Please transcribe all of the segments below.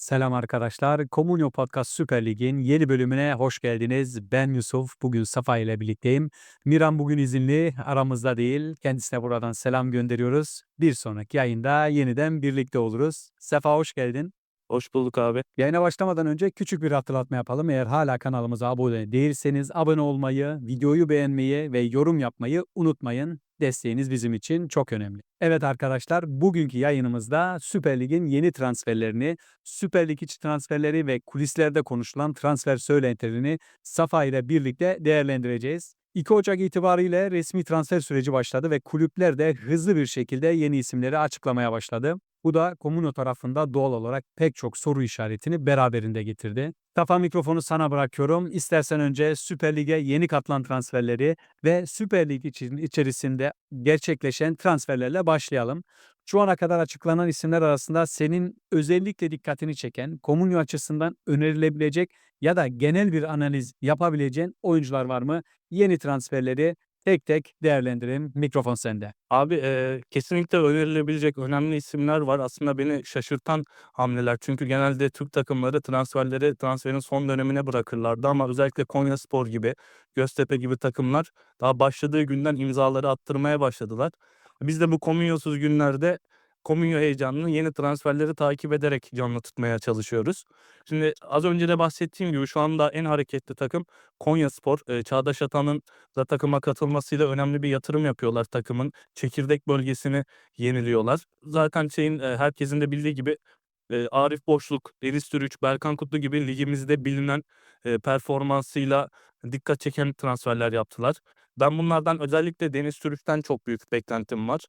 Selam arkadaşlar. Komunyo Podcast Süper Lig'in yeni bölümüne hoş geldiniz. Ben Yusuf. Bugün Safa ile birlikteyim. Miran bugün izinli, aramızda değil. Kendisine buradan selam gönderiyoruz. Bir sonraki yayında yeniden birlikte oluruz. Sefa hoş geldin. Hoş bulduk abi. Yayına başlamadan önce küçük bir hatırlatma yapalım. Eğer hala kanalımıza abone değilseniz abone olmayı, videoyu beğenmeyi ve yorum yapmayı unutmayın. Desteğiniz bizim için çok önemli. Evet arkadaşlar bugünkü yayınımızda Süper Lig'in yeni transferlerini, Süper Lig içi transferleri ve kulislerde konuşulan transfer söylentilerini Safa ile birlikte değerlendireceğiz. 2 Ocak itibariyle resmi transfer süreci başladı ve kulüpler de hızlı bir şekilde yeni isimleri açıklamaya başladı. Bu da Komuno tarafında doğal olarak pek çok soru işaretini beraberinde getirdi. Safa mikrofonu sana bırakıyorum. İstersen önce Süper Lig'e yeni katılan transferleri ve Süper Lig içerisinde gerçekleşen transferlerle başlayalım. Şu ana kadar açıklanan isimler arasında senin özellikle dikkatini çeken, Komunyo açısından önerilebilecek ya da genel bir analiz yapabileceğin oyuncular var mı? Yeni transferleri tek tek değerlendirelim. Mikrofon sende. Abi eee, kesinlikle önerilebilecek önemli isimler var. Aslında beni şaşırtan hamleler. Çünkü genelde Türk takımları transferleri transferin son dönemine bırakırlardı ama özellikle Konyaspor gibi, Göztepe gibi takımlar daha başladığı günden imzaları attırmaya başladılar. Biz de bu komünyosuz günlerde komünyo heyecanını yeni transferleri takip ederek canlı tutmaya çalışıyoruz. Şimdi az önce de bahsettiğim gibi şu anda en hareketli takım Konyaspor. Eee, Çağdaş Atan'ın da takıma katılmasıyla önemli bir yatırım yapıyorlar takımın. Çekirdek bölgesini yeniliyorlar. Zaten şeyin, eee, herkesin de bildiği gibi, Arif Boşluk, Deniz Türüç, Berkan Kutlu gibi ligimizde bilinen, performansıyla dikkat çeken transferler yaptılar. Ben bunlardan özellikle Deniz Türüç'ten çok büyük beklentim var.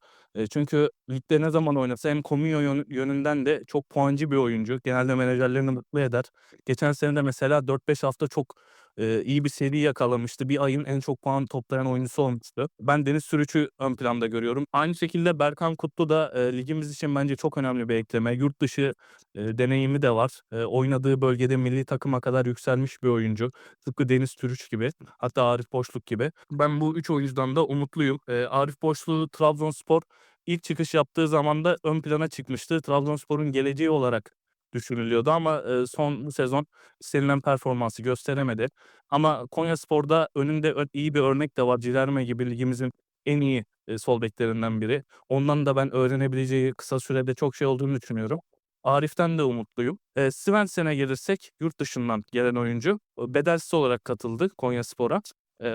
Çünkü ligde ne zaman oynasa hem komünyo yönü yönünden de çok puancı bir oyuncu. Genelde menajerlerini mutlu eder. Geçen sene de mesela 4-5 hafta çok, eee, iyi bir seri yakalamıştı. Bir ayın en çok puan toplayan oyuncusu olmuştu. Ben Deniz Türüç'ü ön planda görüyorum. Aynı şekilde Berkan Kutlu da, eee, ligimiz için bence çok önemli bir ekleme. Yurt dışı, eee, deneyimi de var. Eee, oynadığı bölgede milli takıma kadar yükselmiş bir oyuncu. Tıpkı Deniz Türüç gibi, hatta Arif Boşluk gibi. Ben bu 3 oyuncudan da umutluyum. Eee, Arif Boşluk'u Trabzonspor ilk çıkış yaptığı zaman da ön plana çıkmıştı. Trabzonspor'un geleceği olarak düşünülüyordu ama, eee, son sezon istenilen performansı gösteremedi. Ama Konyaspor'da önünde ö iyi bir örnek de var. Cilerme gibi ligimizin en iyi, eee, sol beklerinden biri. Ondan da ben öğrenebileceği kısa sürede çok şey olduğunu düşünüyorum. Arif'ten de umutluyum. Eee, Svensen'e gelirsek yurt dışından gelen oyuncu. Bedelsiz olarak katıldı Konyaspor'a. Eee,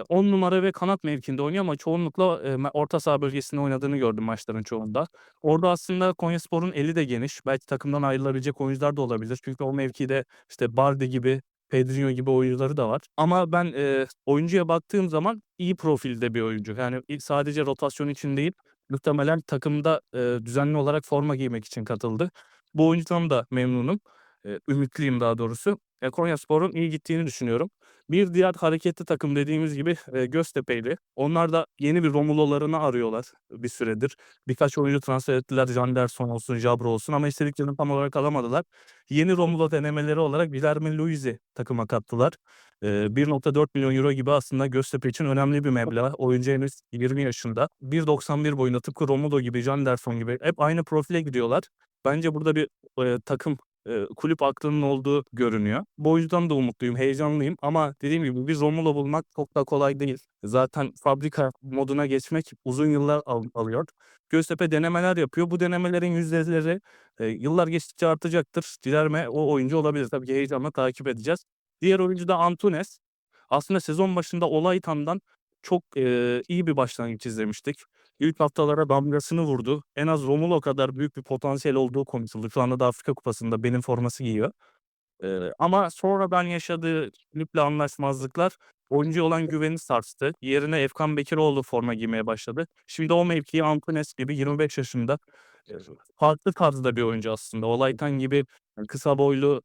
10 numara ve kanat mevkiinde oynuyor ama çoğunlukla, orta saha bölgesinde oynadığını gördüm maçların çoğunda. Orada aslında Konyaspor'un eli de geniş. Belki takımdan ayrılabilecek oyuncular da olabilir. Çünkü o mevkide işte Bardi gibi, Pedrinho gibi oyuncuları da var. Ama ben, oyuncuya baktığım zaman iyi profilde bir oyuncu. Yani sadece rotasyon için değil, muhtemelen takımda, düzenli olarak forma giymek için katıldı. Bu oyuncudan da memnunum. Ümitliyim daha doğrusu. Eee, Konyaspor'un iyi gittiğini düşünüyorum. Bir diğer hareketli takım dediğimiz gibi, eee, Göztepe'ydi. Onlar da yeni bir Romulo'larını arıyorlar bir süredir. Birkaç oyuncu transfer ettiler. Janderson olsun, Jabro olsun ama istediklerini tam olarak alamadılar. Yeni Romulo denemeleri olarak Guilherme Luiz'i takıma kattılar. Eee, €1.4 milyon gibi aslında Göztepe için önemli bir meblağ. Oyuncu henüz 20 yaşında. 1.91 boyunda tıpkı Romulo gibi, Janderson gibi hep aynı profile gidiyorlar. Bence burada bir, eee, takım, kulüp aklının olduğu görünüyor. Bu oyuncudan da umutluyum, heyecanlıyım ama dediğim gibi bir Romulo bulmak çok da kolay değil. Zaten fabrika moduna geçmek uzun yıllar al alıyor. Göztepe denemeler yapıyor. Bu denemelerin yüzdeleri, eee, yıllar geçtikçe artacaktır. Cilerme o oyuncu olabilir. Tabii ki heyecanla takip edeceğiz. Diğer oyuncu da Antunes. Aslında sezon başında Olaytan'dan çok, eee, iyi bir başlangıç izlemiştik. İlk haftalara damgasını vurdu. En az Romulo kadar büyük bir potansiyel olduğu konuşuldu. Şu anda da Afrika Kupası'nda benim forması giyiyor. Eee, ama sonradan yaşadığı kulüple anlaşmazlıklar oyuncuya olan güvenini sarstı. Yerine Efkan Bekiroğlu forma giymeye başladı. Şimdi o mevkiyi Antunes gibi 25 yaşında, eee, farklı tarzda bir oyuncu aslında. Olaytan gibi kısa boylu,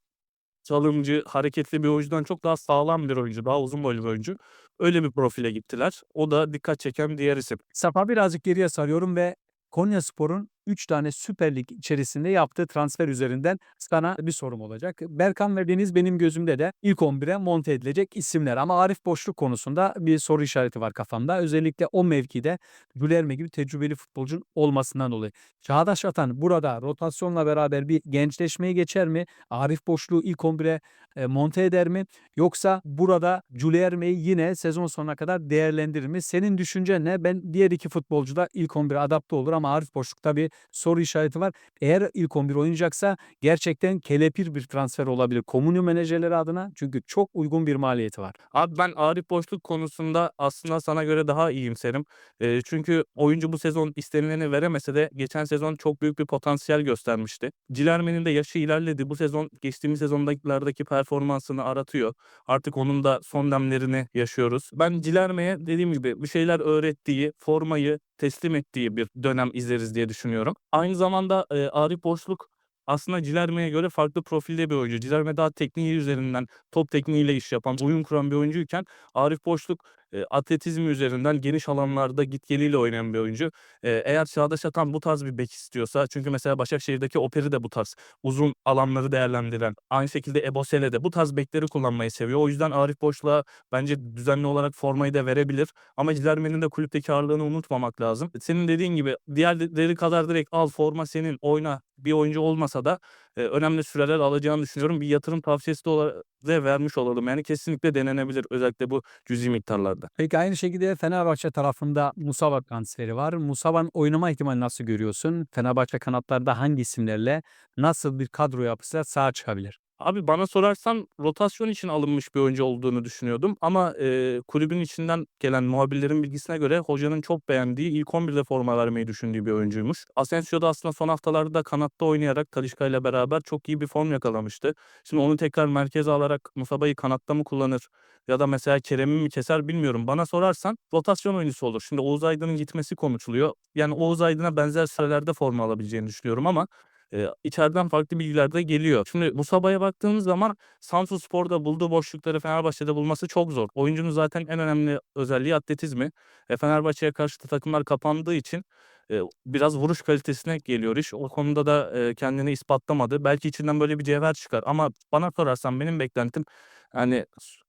çalımcı, hareketli bir oyuncudan çok daha sağlam bir oyuncu, daha uzun boylu bir oyuncu. Öyle bir profile gittiler. O da dikkat çeken diğer isim. Safa birazcık geriye sarıyorum ve Konyaspor'un 3 tane Süper Lig içerisinde yaptığı transfer üzerinden sana bir sorum olacak. Berkan ve Deniz benim gözümde de ilk 11'e monte edilecek isimler ama Arif Boşluk konusunda bir soru işareti var kafamda. Özellikle o mevkide Gülerme gibi tecrübeli futbolcunun olmasından dolayı. Çağdaş Atan burada rotasyonla beraber bir gençleşmeye geçer mi? Arif Boşluğu ilk 11'e e, monte eder mi? Yoksa burada Gülerme'yi yine sezon sonuna kadar değerlendirir mi? Senin düşüncen ne? Ben diğer iki futbolcu da ilk 11'e adapte olur ama Arif Boşluk'ta bir soru işareti var. Eğer ilk 11 oynayacaksa gerçekten kelepir bir transfer olabilir. Komunyo menajerleri adına çünkü çok uygun bir maliyeti var. Abi ben Arif Boşluk konusunda aslında sana göre daha iyimserim. Eee, çünkü oyuncu bu sezon istenileni veremese de geçen sezon çok büyük bir potansiyel göstermişti. Cilerme'nin de yaşı ilerledi. Bu sezon geçtiğimiz sezonlardaki performansını aratıyor. Artık onun da son demlerini yaşıyoruz. Ben Cilerme'ye dediğim gibi bir şeyler öğrettiği, formayı teslim ettiği bir dönem izleriz diye düşünüyorum. Aynı zamanda eee, Arif Boşluk aslında Cilerme'ye göre farklı profilde bir oyuncu. Cilerme daha tekniği üzerinden, top tekniğiyle iş yapan, oyun kuran bir oyuncuyken Arif Boşluk eee, atletizmi üzerinden geniş alanlarda git geliyle oynayan bir oyuncu. Eğer Çağdaş Atan bu tarz bir bek istiyorsa çünkü mesela Başakşehir'deki Operi de bu tarz uzun alanları değerlendiren, aynı şekilde Ebosele de bu tarz bekleri kullanmayı seviyor. O yüzden Arif Boşluğa bence düzenli olarak formayı da verebilir ama Cilerme'nin de kulüpteki ağırlığını unutmamak lazım. Senin dediğin gibi diğerleri kadar direkt al forma senin oyna bir oyuncu olmasa da eee, önemli süreler alacağını düşünüyorum. Bir yatırım tavsiyesi de olarak vermiş olalım. Yani kesinlikle denenebilir özellikle bu cüzi miktarlarda. Peki aynı şekilde Fenerbahçe tarafında Musaba transferi var. Musaba'nın oynama ihtimali nasıl görüyorsun? Fenerbahçe kanatlarda hangi isimlerle nasıl bir kadro yapısı sağa çıkabilir? Abi bana sorarsan rotasyon için alınmış bir oyuncu olduğunu düşünüyordum ama eee, kulübün içinden gelen muhabirlerin bilgisine göre hocanın çok beğendiği ilk 11'de forma vermeyi düşündüğü bir oyuncuymuş. Asensio da aslında son haftalarda kanatta oynayarak Talisca ile beraber çok iyi bir form yakalamıştı. Şimdi onu tekrar merkeze alarak Musaba'yı kanatta mı kullanır ya da mesela Kerem'i mi keser bilmiyorum. Bana sorarsan rotasyon oyuncusu olur. Şimdi Oğuz Aydın'ın gitmesi konuşuluyor. Yani Oğuz Aydın'a benzer sürelerde forma alabileceğini düşünüyorum ama Eee, içeriden farklı bilgiler de geliyor. Şimdi Musaba'ya baktığımız zaman Samsunspor'da bulduğu boşlukları Fenerbahçe'de bulması çok zor. Oyuncunun zaten en önemli özelliği atletizmi. E, Fenerbahçe'ye karşı takımlar kapandığı için eee, biraz vuruş kalitesine geliyor iş. O konuda da kendini ispatlamadı. Belki içinden böyle bir cevher çıkar ama bana sorarsan benim beklentim hani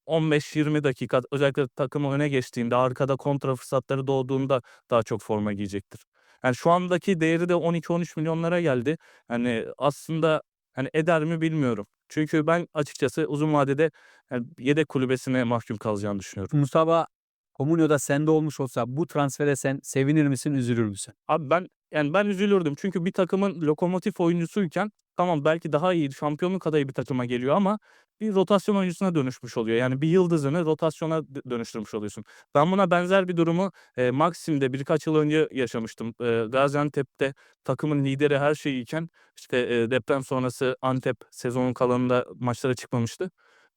15-20 dakika özellikle takımı öne geçtiğinde arkada kontra fırsatları doğduğunda daha çok forma giyecektir. Yani şu andaki değeri de 12-13 milyonlara geldi. Hani aslında hani eder mi bilmiyorum. Çünkü ben açıkçası uzun vadede yani yedek kulübesine mahkum kalacağını düşünüyorum. Musaba Komunyo'da sende olmuş olsa bu transfere sen sevinir misin, üzülür müsün? Abi ben yani ben üzülürdüm. Çünkü bir takımın lokomotif oyuncusuyken tamam belki daha iyi şampiyonluk adayı bir takıma geliyor ama bir rotasyon oyuncusuna dönüşmüş oluyor. Yani bir yıldızını rotasyona dönüştürmüş oluyorsun. Ben buna benzer bir durumu e, Maxim'de birkaç yıl önce yaşamıştım. E, Gaziantep'te takımın lideri her şeyiyken işte e, deprem sonrası Antep sezonun kalanında maçlara çıkmamıştı.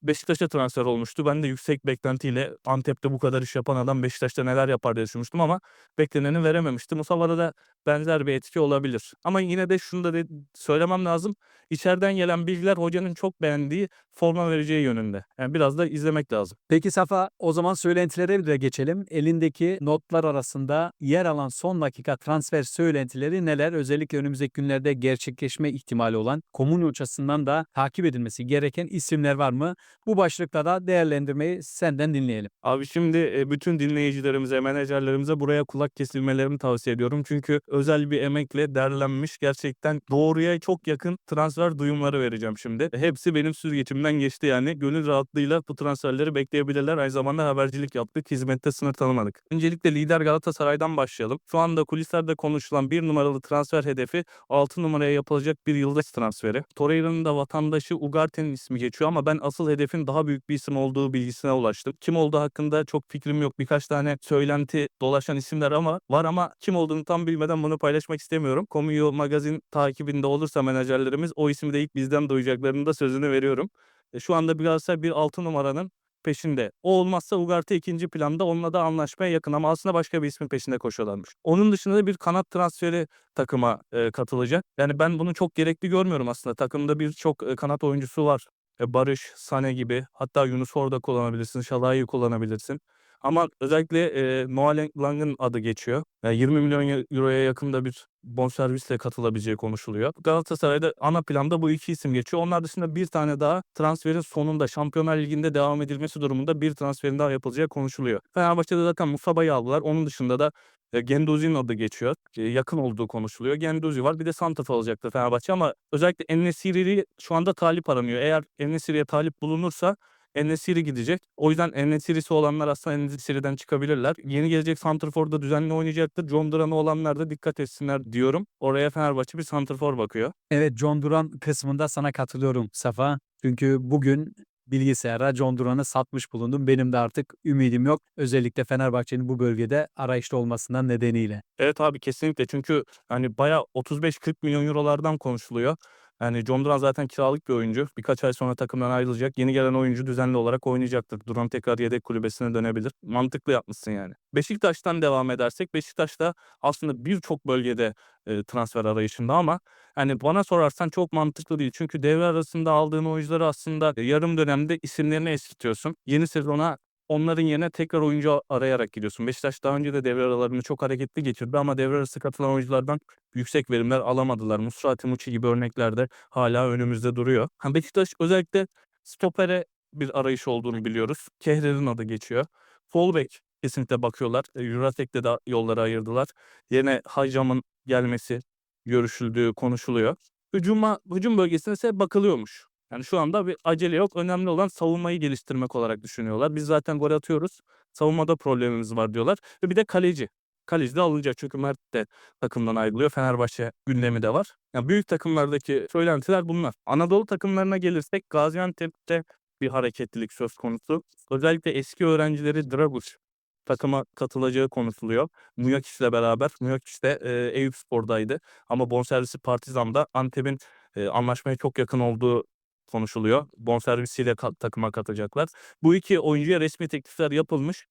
Beşiktaş'a transfer olmuştu. Ben de yüksek beklentiyle Antep'te bu kadar iş yapan adam Beşiktaş'ta neler yapar diye düşünmüştüm ama bekleneni verememişti. Musaba'da da benzer bir etki olabilir. Ama yine de şunu da de- söylemem lazım. İçeriden gelen bilgiler hocanın çok beğendiği forma vereceği yönünde. Yani biraz da izlemek lazım. Peki Safa o zaman söylentilere de geçelim. Elindeki notlar arasında yer alan son dakika transfer söylentileri neler? Özellikle önümüzdeki günlerde gerçekleşme ihtimali olan Komunyo açısından da takip edilmesi gereken isimler var mı? Bu başlıkta da değerlendirmeyi senden dinleyelim. Abi şimdi e, bütün dinleyicilerimize, menajerlerimize buraya kulak kesilmelerini tavsiye ediyorum. Çünkü özel bir emekle derlenmiş gerçekten doğruya çok yakın transfer duyumları vereceğim şimdi. Hepsi benim süzgeçimden geçti yani. Gönül rahatlığıyla bu transferleri bekleyebilirler. Aynı zamanda habercilik yaptık. Hizmette sınır tanımadık. Öncelikle lider Galatasaray'dan başlayalım. Şu anda kulislerde konuşulan bir numaralı transfer hedefi 6 numaraya yapılacak bir yıldız transferi. Torreira'nın da vatandaşı Ugarte'nin ismi geçiyor ama ben asıl hedefin daha büyük bir isim olduğu bilgisine ulaştım. Kim olduğu hakkında çok fikrim yok. Birkaç tane söylenti dolaşan isimler ama var ama kim olduğunu tam bilmeden bunu paylaşmak istemiyorum. Komio magazin takibinde olursa menajerlerimiz o ismi de ilk bizden duyacaklarını da sözünü veriyorum. E, Şu anda Galatasaray bir 6 numaranın peşinde. O olmazsa Ugarte ikinci planda onunla da anlaşmaya yakın ama aslında başka bir ismin peşinde koşuyorlarmış. Onun dışında da bir kanat transferi takıma e, katılacak. Yani ben bunu çok gerekli görmüyorum aslında. Takımda birçok e, kanat oyuncusu var. E, Barış, Sane gibi. Hatta Yunus orada kullanabilirsin. Şalai'yi kullanabilirsin. Ama özellikle, eee, Noah Lang Lang'ın adı geçiyor. Ya, 20 milyon eu euroya yakın da bir bonservisle katılabileceği konuşuluyor. Galatasaray'da ana planda bu 2 isim geçiyor. Onlar dışında 1 tane daha transferin sonunda Şampiyonlar Ligi'nde devam edilmesi durumunda 1 transferin daha yapılacağı konuşuluyor. Fenerbahçe'de zaten Musaba'yı aldılar. Onun dışında da, eee, Guendouzi'nin adı geçiyor. Eee, yakın olduğu konuşuluyor. Guendouzi var. Bir de santrafor alacaktı Fenerbahçe ama özellikle En-Nesyri'yi şu anda talip aranıyor. Eğer En-Nesyri'ye talip bulunursa En-Nesyri gidecek. O yüzden En-Nesyri'si olanlar aslında En-Nesyri'den çıkabilirler. Yeni gelecek santrafor da düzenli oynayacaktır. John Duran'ı olanlar da dikkat etsinler diyorum. Oraya Fenerbahçe bir santrafor bakıyor. Evet, John Duran kısmında sana katılıyorum Safa. Çünkü bugün bilgisayara John Duran'ı satmış bulundum. Benim de artık ümidim yok. Özellikle Fenerbahçe'nin bu bölgede arayışta olmasından nedeniyle. Evet abi kesinlikle. Çünkü hani bayağı 35-40 milyon eurolardan konuşuluyor. Yani John zaten kiralık bir oyuncu. Birkaç ay sonra takımdan ayrılacak. Yeni gelen oyuncu düzenli olarak oynayacaktır. Duran tekrar yedek kulübesine dönebilir. Mantıklı yapmışsın yani. Beşiktaş'tan devam edersek Beşiktaş da aslında birçok bölgede, eee, transfer arayışında ama hani bana sorarsan çok mantıklı değil. Çünkü devre arasında aldığın oyuncuları aslında yarım dönemde isimlerini eskitiyorsun. Yeni sezona onların yerine tekrar oyuncu arayarak giriyorsun. Beşiktaş daha önce de devre aralarını çok hareketli geçirdi ama devre arası katılan oyunculardan yüksek verimler alamadılar. Musrati Muçi gibi örnekler de hâlâ önümüzde duruyor. Ha, Beşiktaş özellikle stopere bir arayış olduğunu biliyoruz. Kehrer'in adı geçiyor. Sol bek kesinlikle bakıyorlar. Eee, Jurasek'le de yolları ayırdılar. Yerine Hacam'ın gelmesi görüşüldüğü konuşuluyor. Hücuma hücum bölgesine ise bakılıyormuş. Yani şu anda bir acele yok. Önemli olan savunmayı geliştirmek olarak düşünüyorlar. Biz zaten gol atıyoruz. Savunmada problemimiz var diyorlar ve bir de kaleci. Kaleci de alınacak çünkü Mert de takımdan ayrılıyor. Fenerbahçe gündemi de var. Ya büyük takımlardaki söylentiler bunlar. Anadolu takımlarına gelirsek Gaziantep'te bir hareketlilik söz konusu. Özellikle eski öğrencileri Draguş takıma katılacağı konuşuluyor. Muyakis'le beraber. Muyakis de, eee, Eyüpspor'daydı ama bonservisi Partizan'da. Antep'in, eee, anlaşmaya çok yakın olduğu konuşuluyor. Bonservisiyle ka takıma katacaklar. Bu 2 oyuncuya resmi teklifler yapılmış.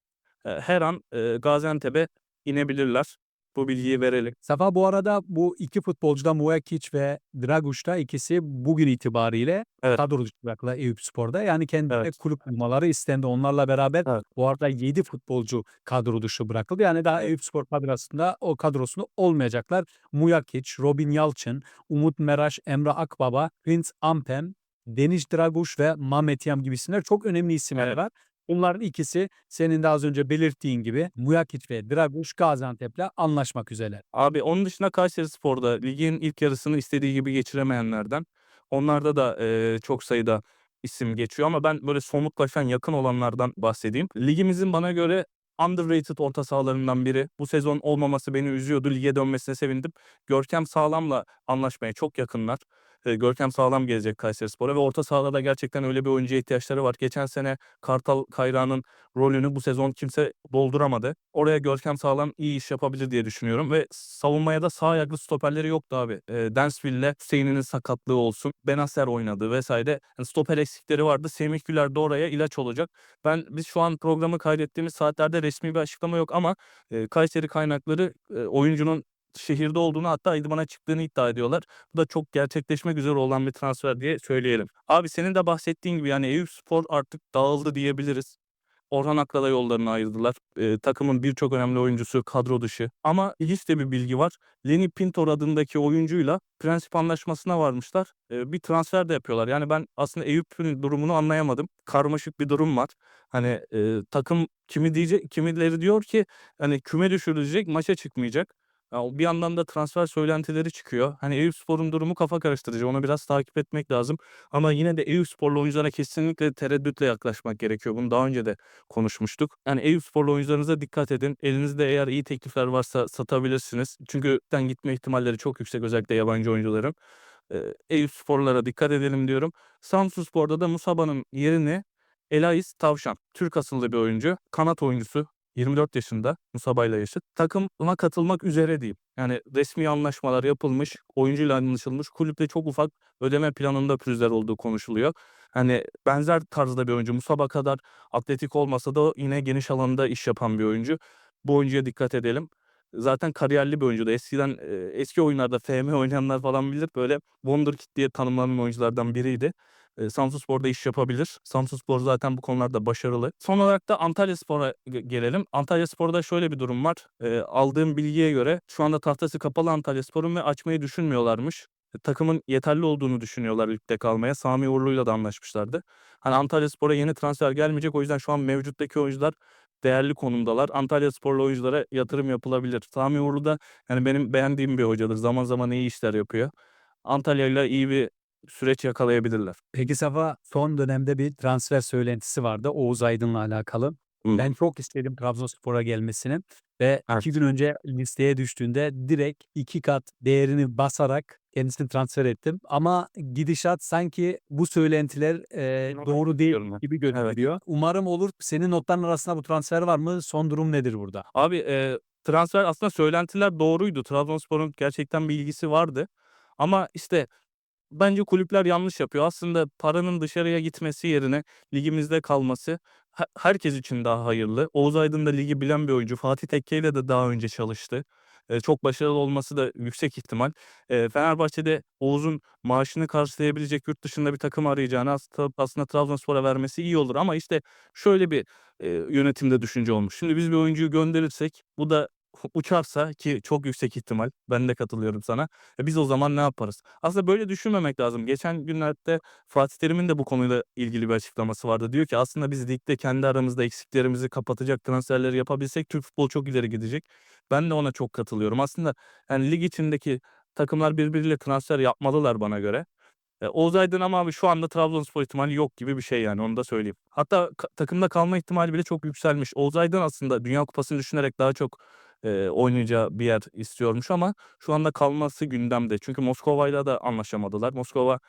Her an, Gaziantep'e inebilirler. Bu bilgiyi verelim. Safa bu arada bu 2 futbolcu da Mujakic ve Draguş da ikisi bugün itibariyle Evet. kadro dışı bıraktılar Eyüpspor'da. Yani kendilerine Evet. kulüp bulmaları istendi. Onlarla beraber Evet. bu arada 7 futbolcu kadro dışı bırakıldı. Yani daha Evet. Eyüpspor kadrosunda o kadrosunda olmayacaklar. Mujakic, Robin Yalçın, Umut Meraş, Emre Akbaba, Prince Ampem, Deniz Draguş ve Mehmet Yam gibi isimler çok önemli isimler Evet. var. Bunların ikisi senin de az önce belirttiğin gibi Mujakic ve Draguş Gaziantep'le anlaşmak üzere. Abi onun dışında Kayserispor'da ligin ilk yarısını istediği gibi geçiremeyenlerden. Onlarda da, eee, çok sayıda isim geçiyor ama ben böyle somutlaşan, yakın olanlardan bahsedeyim. Ligimizin bana göre underrated orta sahalarından biri. Bu sezon olmaması beni üzüyordu. Lige dönmesine sevindim. Görkem Sağlam'la anlaşmaya çok yakınlar. Görkem Sağlam gelecek Kayserispor'a ve orta sahada gerçekten öyle bir oyuncuya ihtiyaçları var. Geçen sene Kartal Kayra'nın rolünü bu sezon kimse dolduramadı. Oraya Görkem Sağlam iyi iş yapabilir diye düşünüyorum ve savunmaya da sağ ayaklı stoperleri yoktu abi. Eee, Dansville'le Hüseyin'in sakatlığı olsun, Benacer oynadı vs. Hani stoper eksikleri vardı. Semih Güler de oraya ilaç olacak. Ben biz şu an programı kaydettiğimiz saatlerde resmi bir açıklama yok ama, eee, Kayseri kaynakları, eee, oyuncunun şehirde olduğunu hatta idmana çıktığını iddia ediyorlar. Bu da çok gerçekleşmek üzere olan bir transfer diye söyleyelim. Abi senin de bahsettiğin gibi yani Eyüpspor artık dağıldı diyebiliriz. Orhan Ak'la da yollarını ayırdılar. Eee, takımın birçok önemli oyuncusu kadro dışı ama ilginç de bir bilgi var. Lenny Pintor adındaki oyuncuyla prensip anlaşmasına varmışlar. Eee, bir transfer de yapıyorlar. Yani ben aslında Eyüp'ün durumunu anlayamadım. Karmaşık bir durum var. Hani, eee, takım kimi diyecek kimileri diyor ki hani küme düşürülecek, maça çıkmayacak. Bir yandan da transfer söylentileri çıkıyor. Hani Eyüpspor'un durumu kafa karıştırıcı. Onu biraz takip etmek lazım ama yine de Eyüpsporlu oyunculara kesinlikle tereddütle yaklaşmak gerekiyor. Bunu daha önce de konuşmuştuk. Yani Eyüpsporlu oyuncularınıza dikkat edin. Elinizde eğer iyi teklifler varsa satabilirsiniz. Çünkü gitme ihtimalleri çok yüksek özellikle yabancı oyuncuların. Eyüpsporlulara dikkat edelim diyorum. Samsunspor'da da Musaba'nın yerini Elais Tavşan, Türk asıllı bir oyuncu, kanat oyuncusu. 24 yaşında, Musaba'yla yaşıt. Takıma katılmak üzere diyeyim. Yani resmi anlaşmalar yapılmış, oyuncuyla anlaşılmış. Kulüpte çok ufak ödeme planında pürüzler olduğu konuşuluyor. Hani benzer tarzda bir oyuncu. Musaba kadar atletik olmasa da yine geniş alanda iş yapan bir oyuncu. Bu oyuncuya dikkat edelim. Zaten kariyerli bir oyuncuydu. Eskiden, eee, eski oyunlarda FM oynayanlar falan bilir. Böyle wonderkid diye tanımlanan oyunculardan biriydi. Eee, Samsunspor'da iş yapabilir. Samsunspor zaten bu konularda başarılı. Son olarak da Antalyaspor'a ge gelelim. Antalyaspor'da şöyle bir durum var. Aldığım bilgiye göre şu anda tahtası kapalı Antalyaspor'un ve açmayı düşünmüyorlarmış. E, takımın yeterli olduğunu düşünüyorlar ligde kalmaya. Sami Uğurlu'yla da anlaşmışlardı. Hani Antalyaspor'a yeni transfer gelmeyecek. O yüzden şu an mevcuttaki oyuncular değerli konumdalar. Antalyasporlu oyunculara yatırım yapılabilir. Sami Uğurlu da yani benim beğendiğim bir hocadır. Zaman zaman iyi işler yapıyor. Antalya'yla iyi bir süreç yakalayabilirler. Peki Safa son dönemde bir transfer söylentisi vardı Oğuz Aydın'la alakalı. Hı. Ben çok istedim Trabzonspor'a gelmesini ve Evet. 2 gün önce listeye düştüğünde direkt 2 kat değerini basarak kendisini transfer ettim. Ama gidişat sanki bu söylentiler Ona doğru değil gibi Evet. görünüyor. Umarım olur. Senin notların arasında bu transfer var mı? Son durum nedir burada? Abi, eee, transfer aslında söylentiler doğruydu. Trabzonspor'un gerçekten bir ilgisi vardı. Ama işte bence kulüpler yanlış yapıyor. Aslında paranın dışarıya gitmesi yerine ligimizde kalması he herkes için daha hayırlı. Oğuz Aydın da ligi bilen bir oyuncu. Fatih Tekke'yle de daha önce çalıştı. Eee, çok başarılı olması da yüksek ihtimal. Eee, Fenerbahçe'de Oğuz'un maaşını karşılayabilecek yurt dışında bir takım arayacağına aslında aslında Trabzonspor'a vermesi iyi olur ama işte şöyle bir, eee, yönetimde düşünce olmuş. Şimdi biz bir oyuncuyu gönderirsek bu da uçarsa ki çok yüksek ihtimal, ben de katılıyorum sana. E, biz o zaman ne yaparız? Aslında böyle düşünmemek lazım. Geçen günlerde Fatih Terim'in de bu konuyla ilgili bir açıklaması vardı. Diyor ki aslında biz ligde kendi aramızda eksiklerimizi kapatacak transferleri yapabilsek Türk futbolu çok ileri gidecek. Ben de ona çok katılıyorum. Aslında yani lig içindeki takımlar birbiriyle transfer yapmalılar bana göre. Eee, Oğuz Aydın ama abi şu anda Trabzonspor ihtimali yok gibi bir şey yani onu da söyleyeyim. Hatta ka takımda kalma ihtimali bile çok yükselmiş. Oğuz Aydın aslında Dünya Kupası'nı düşünerek daha çok, eee, oynayacağı bir yer istiyormuş ama şu anda kalması gündemde. Çünkü Moskova'yla da anlaşamadılar. Moskova,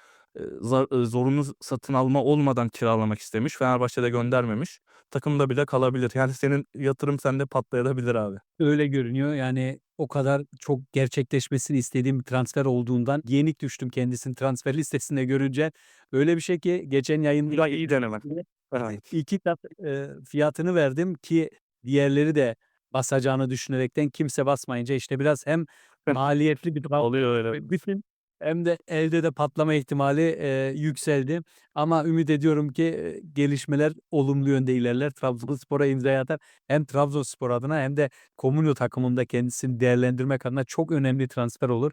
ııı, zorunlu satın alma olmadan kiralamak istemiş. Fenerbahçe de göndermemiş. Takımda bile kalabilir. Yani senin yatırım sende patlayabilir abi. Öyle görünüyor. Yani o kadar çok gerçekleşmesini istediğim bir transfer olduğundan yenik düştüm kendisini transfer listesinde görünce. Öyle bir şey ki geçen yayında Ya, iyi deneme. Evet. 2 kat, fiyatını verdim ki diğerleri de basacağını düşünerekten kimse basmayınca işte biraz hem maliyetli bir Oluyor öyle. bütün hem de elde de patlama ihtimali, eee, yükseldi. Ama ümit ediyorum ki, eee, gelişmeler olumlu yönde ilerler. Trabzonspor'a imza atar. Hem Trabzonspor adına hem de Comunio takımında kendisini değerlendirmek adına çok önemli transfer olur.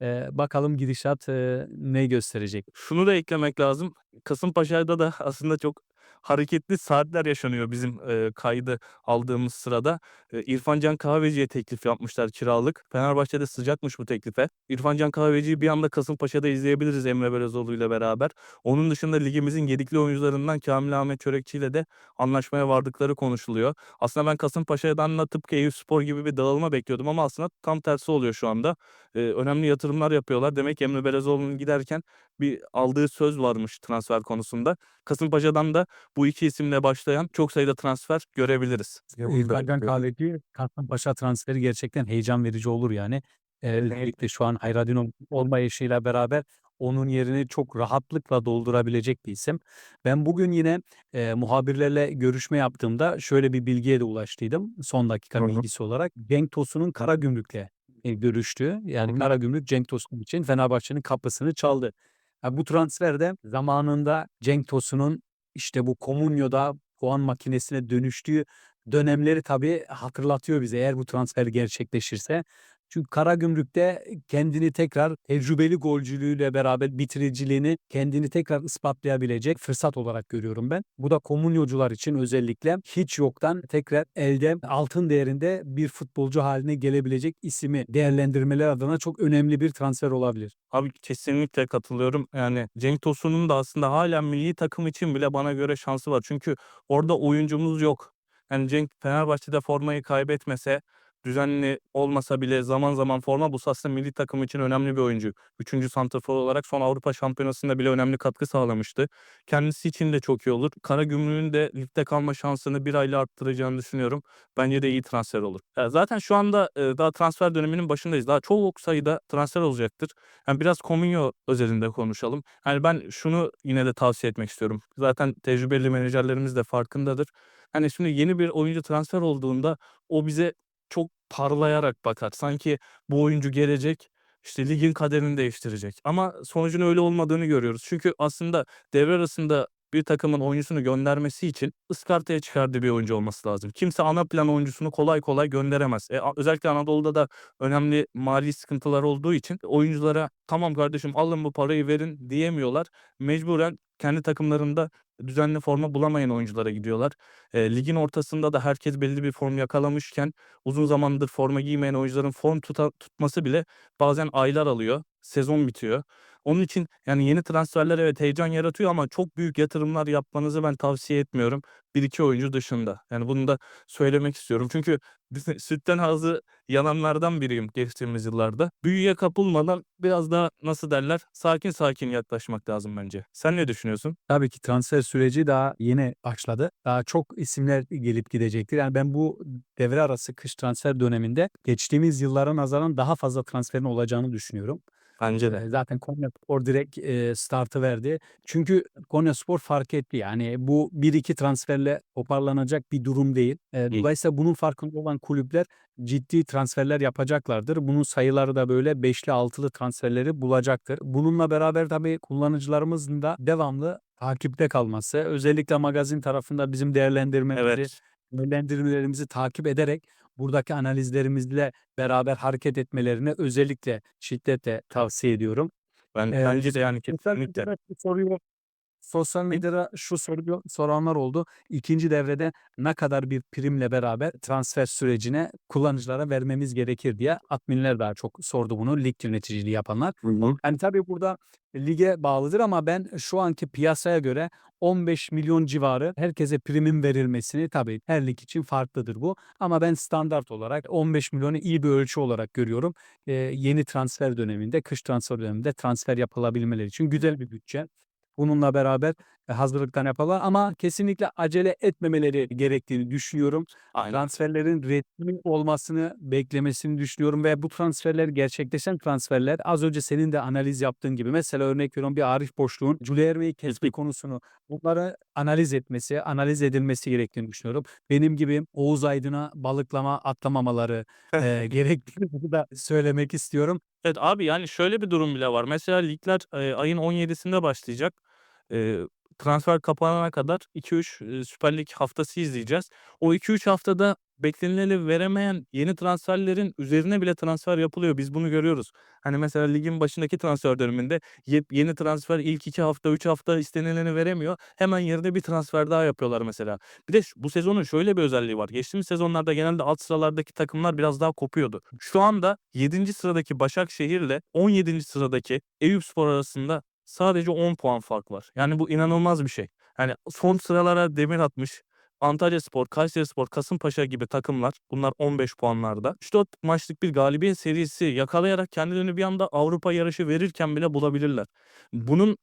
Eee, bakalım gidişat, eee, ne gösterecek? Şunu da eklemek lazım. Kasımpaşa'da da aslında çok hareketli saatler yaşanıyor bizim, eee, kaydı aldığımız sırada. Eee, İrfan Can Kahveci'ye teklif yapmışlar kiralık. Fenerbahçe de sıcakmış bu teklife. İrfan Can Kahveci'yi bir anda Kasımpaşa'da izleyebiliriz Emre Belözoğlu'yla beraber. Onun dışında ligimizin gedikli oyuncularından Kamil Ahmet Çörekçi'yle de anlaşmaya vardıkları konuşuluyor. Aslında ben Kasımpaşa'dan da tıpkı Eyüpspor gibi bir dağılma bekliyordum ama aslında tam tersi oluyor şu anda. Eee, önemli yatırımlar yapıyorlar. Demek ki Emre Belözoğlu'nun giderken bir aldığı söz varmış transfer konusunda. Kasımpaşa'dan da bu 2 isimle başlayan çok sayıda transfer görebiliriz. Can Kahveci, Kasımpaşa transferi gerçekten heyecan verici olur yani. Eee, özellikle şu an Hayradinho olmayışıyla beraber onun yerini çok rahatlıkla doldurabilecek bir isim. Ben bugün yine, eee, muhabirlerle görüşme yaptığımda şöyle bir bilgiye de ulaştıydım son dakika Hı hı. bilgisi olarak. Cenk Tosun'un Karagümrük'le, eee, görüştüğü yani Hı hı. Karagümrük Cenk Tosun için Fenerbahçe'nin kapısını çaldı. Ha, bu transfer de zamanında Cenk Tosun'un işte bu Comunio'da puan makinesine dönüştüğü dönemleri tabii hatırlatıyor bize eğer bu transfer gerçekleşirse. Çünkü Karagümrük'te kendini tekrar tecrübeli golcülüğüyle beraber bitiriciliğini kendini tekrar ispatlayabilecek fırsat olarak görüyorum ben. Bu da Comunio'cular için özellikle hiç yoktan tekrar elde altın değerinde bir futbolcu haline gelebilecek ismi değerlendirmeleri adına çok önemli bir transfer olabilir. Abi kesinlikle katılıyorum. Yani Cenk Tosun'un da aslında hâlâ millî takım için bile bana göre şansı var. Çünkü orada oyuncumuz yok. Yani Cenk Fenerbahçe'de formayı kaybetmese, düzenli olmasa bile zaman zaman forma bulsa aslında millî takım için önemli bir oyuncu. 3. santrafor olarak son Avrupa Şampiyonası'nda bile önemli katkı sağlamıştı. Kendisi için de çok iyi olur. Karagümrük'ün de ligde kalma şansını bir hayli arttıracağını düşünüyorum. Bence de iyi transfer olur. Zaten şu anda, eee, daha transfer döneminin başındayız. Daha çok sayıda transfer olacaktır. Yani biraz Comunio özelinde konuşalım. Yani ben şunu yine de tavsiye etmek istiyorum. Zaten tecrübeli menajerlerimiz de farkındadır. Hani şimdi yeni bir oyuncu transfer olduğunda o bize çok parlayarak bakar. Sanki bu oyuncu gelecek işte ligin kaderini değiştirecek. Ama sonucun öyle olmadığını görüyoruz. Çünkü aslında devre arasında bir takımın oyuncusunu göndermesi için ıskartaya çıkardığı bir oyuncu olması lazım. Kimse ana plan oyuncusunu kolay kolay gönderemez. E, özellikle Anadolu'da da önemli mali sıkıntılar olduğu için oyunculara tamam kardeşim alın bu parayı verin diyemiyorlar. Mecburen kendi takımlarında düzenli forma bulamayan oyunculara gidiyorlar. E, ligin ortasında da herkes belli bir form yakalamışken uzun zamandır forma giymeyen oyuncuların form tuta- tutması bile bazen aylar alıyor. Sezon bitiyor. Onun için yani yeni transferler evet heyecan yaratıyor ama çok büyük yatırımlar yapmanızı ben tavsiye etmiyorum. 1-2 oyuncu dışında. Yani bunu da söylemek istiyorum. Çünkü sütten ağzı yananlardan biriyim geçtiğimiz yıllarda. Büyüye kapılmadan biraz daha nasıl derler sakin sakin yaklaşmak lazım bence. Sen ne düşünüyorsun? Tabii ki transfer süreci daha yeni başladı. Daha çok isimler gelip gidecektir. Yani ben bu devre arası kış transfer döneminde geçtiğimiz yıllara nazaran daha fazla transferin olacağını düşünüyorum. Bence de. Eee, zaten Konyaspor direkt, eee, startı verdi. Çünkü Konyaspor fark etti. Yani bu 1-2 transferle toparlanacak bir durum değil. Eee, dolayısıyla bunun farkında olan kulüpler ciddi transferler yapacaklardır. Bunun sayıları da böyle 5'li 6'lı transferleri bulacaktır. Bununla beraber tabii kullanıcılarımızın da devamlı takipte kalması, özellikle magazin tarafında bizim değerlendirmeleri Evet. Değerlendirmelerimizi takip ederek buradaki analizlerimizle beraber hareket etmelerini özellikle şiddetle tavsiye ediyorum. Ben bence de yani kesinlikle. soruyu sosyal medyada şu soruyu soranlar oldu. İkinci devrede ne kadar bir primle beraber transfer sürecine kullanıcılara vermemiz gerekir diye adminler daha çok sordu bunu. Lig yöneticiliği yapanlar. Yani tabii burada lige bağlıdır ama ben şu anki piyasaya göre 15 milyon civarı herkese primin verilmesini tabii her lig için farklıdır bu. Ama ben standart olarak 15 milyonu iyi bir ölçü olarak görüyorum. Eee, yeni transfer döneminde, kış transfer döneminde transfer yapılabilmeleri için güzel bir bütçe. Bununla beraber e, hazırlıktan yapıyorlar ama kesinlikle acele etmemeleri gerektiğini düşünüyorum. Aynen. Transferlerin resmi olmasını beklemesini düşünüyorum ve bu transferler gerçekleşen transferler az önce senin de analiz yaptığın gibi mesela örnek veriyorum bir Arif Boşluğun Culierme'yi kesme konusunu bunları analiz etmesi, analiz edilmesi gerektiğini düşünüyorum. Benim gibi Oğuz Aydın'a balıklama atlamamaları eee gerektiğini de söylemek istiyorum. Evet abi yani şöyle bir durum bile var. Mesela ligler eee, ayın 17'sinde başlayacak. Eee, transfer kapanana kadar 2-3 eee, Süper Lig haftası izleyeceğiz. O 2-3 haftada beklenileni veremeyen yeni transferlerin üzerine bile transfer yapılıyor. Biz bunu görüyoruz. Hani mesela ligin başındaki transfer döneminde yeni transfer ilk 2 hafta 3 hafta istenileni veremiyor. Hemen yerine bir transfer daha yapıyorlar mesela. Bir de bu sezonun şöyle bir özelliği var. Geçtiğimiz sezonlarda genelde alt sıralardaki takımlar biraz daha kopuyordu. Şu anda 7. sıradaki Başakşehir'le 17. sıradaki Eyüpspor arasında sadece 10 puan fark var. Yani bu inanılmaz bir şey. Yani son sıralara demir atmış Antalyaspor, Kayserispor, Kasımpaşa gibi takımlar bunlar 15 puanlarda. 3-4 maçlık bir galibiyet serisi yakalayarak kendilerini bir anda Avrupa yarışı verirken bile bulabilirler. Bunun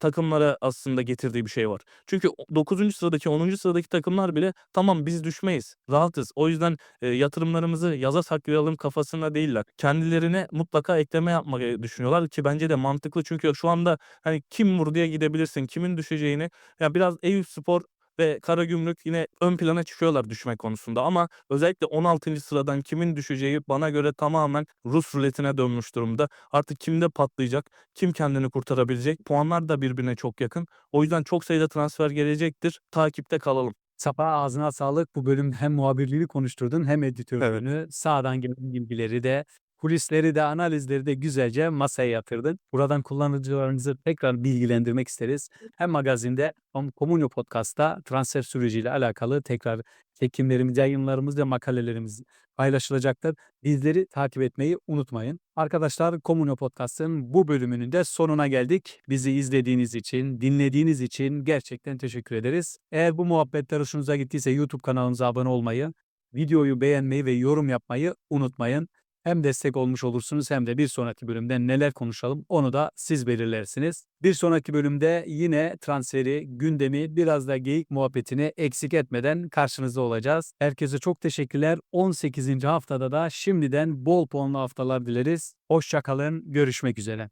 takımlara aslında getirdiği bir şey var. Çünkü o 9. sıradaki 10. sıradaki takımlar bile tamam biz düşmeyiz, rahatız. O yüzden eee, yatırımlarımızı yaza saklayalım kafasında değiller. Kendilerine mutlaka ekleme yapmayı düşünüyorlar ki bence de mantıklı. Çünkü şu anda hani kim vurduya gidebilirsin, kimin düşeceğini ya biraz Eyüpspor ve Karagümrük yine ön plana çıkıyorlar düşme konusunda ama özellikle 16. sıradan kimin düşeceği bana göre tamamen Rus ruletine dönmüş durumda. Artık kimde patlayacak, kim kendini kurtarabilecek? Puanlar da birbirine çok yakın. O yüzden çok sayıda transfer gelecektir. Takipte kalalım. Safa ağzına sağlık. Bu bölüm hem muhabirliğini konuşturdun hem editörlüğünü. Sağdan gelen bilgileri de, kulisleri de, analizleri de güzelce masaya yatırdın. Buradan kullanıcılarınızı tekrar bilgilendirmek isteriz. Hem magazinde hem Komunyo Podcast'ta transfer süreciyle alakalı tekrar çekimlerimiz, yayınlarımız ve makalelerimiz paylaşılacaktır. Bizleri takip etmeyi unutmayın. Arkadaşlar Komunyo Podcast'ın bu bölümünün de sonuna geldik. Bizi izlediğiniz için, dinlediğiniz için gerçekten teşekkür ederiz. Eğer bu muhabbetler hoşunuza gittiyse YouTube kanalımıza abone olmayı, videoyu beğenmeyi ve yorum yapmayı unutmayın. Hem destek olmuş olursunuz hem de bir sonraki bölümde neler konuşalım onu da siz belirlersiniz. Bir sonraki bölümde yine transferi, gündemi, biraz da geyik muhabbetini eksik etmeden karşınızda olacağız. Herkese çok teşekkürler. 18. haftada da şimdiden bol puanlı haftalar dileriz. Hoşçakalın, görüşmek üzere.